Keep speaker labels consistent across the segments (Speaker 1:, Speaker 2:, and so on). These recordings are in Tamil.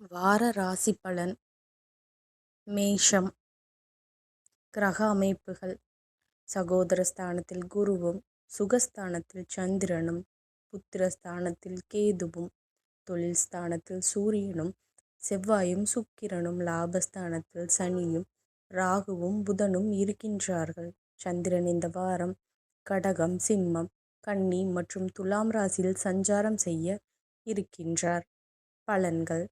Speaker 1: வார ராசி பலன். மேஷம். கிரக அமைப்புகள். சகோதர ஸ்தானத்தில் குருவும் சுகஸ்தானத்தில் சந்திரனும் புத்திரஸ்தானத்தில் கேதுவும் தொழில் ஸ்தானத்தில் சூரியனும் செவ்வாயும் சுக்கிரனும் லாபஸ்தானத்தில் சனியும் ராகுவும் புதனும் இருக்கின்றார்கள். சந்திரன் இந்த வாரம் கடகம் சிம்மம் கன்னி மற்றும் துலாம் ராசியில் சஞ்சாரம் செய்ய இருக்கின்றார். பலன்கள்.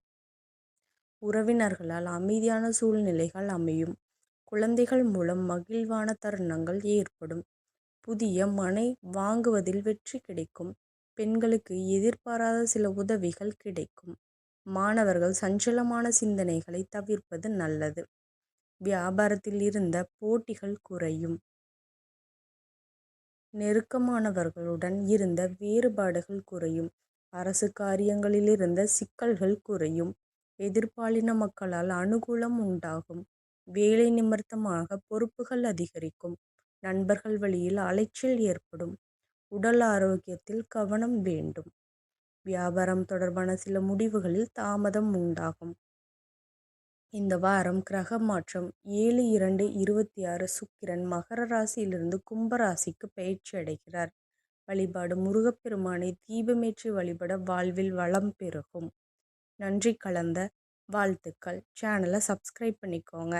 Speaker 1: உறவினர்களால் அமைதியான சூழ்நிலைகள் அமையும். குழந்தைகள் மூலம் மகிழ்வான தருணங்கள் ஏற்படும். புதிய மனை வாங்குவதில் வெற்றி கிடைக்கும். பெண்களுக்கு எதிர்பாராத சில உதவிகள் கிடைக்கும். மாணவர்கள் சஞ்சலமான சிந்தனைகளை தவிர்ப்பது நல்லது. வியாபாரத்தில் இருந்த போட்டிகள் குறையும். நெருக்கமானவர்களுடன் இருந்த வேறுபாடுகள் குறையும். அரசு காரியங்களில் இருந்த சிக்கல்கள் குறையும். எதிர்பாலின மக்களால் அனுகூலம் உண்டாகும். வேலை நிமித்தமாக பொறுப்புகள் அதிகரிக்கும். நண்பர்கள் வழியில் அலைச்சல் ஏற்படும். உடல் ஆரோக்கியத்தில் கவனம் வேண்டும். வியாபாரம் தொடர்பான சில முடிவுகளில் தாமதம் உண்டாகும். இந்த வாரம் கிரக மாற்றம். ஏழு இரண்டு இருபத்தி ஆறு சுக்கிரன் மகர ராசியிலிருந்து கும்ப ராசிக்கு பயிற்சி அடைகிறார். வழிபாடு முருகப்பெருமானை தீபமேற்றி வழிபட வாழ்வில் வளம் பெருகும். நன்றி கலந்த வாழ்த்துக்கள். சேனலை சப்ஸ்கிரைப் பண்ணிக்கோங்க.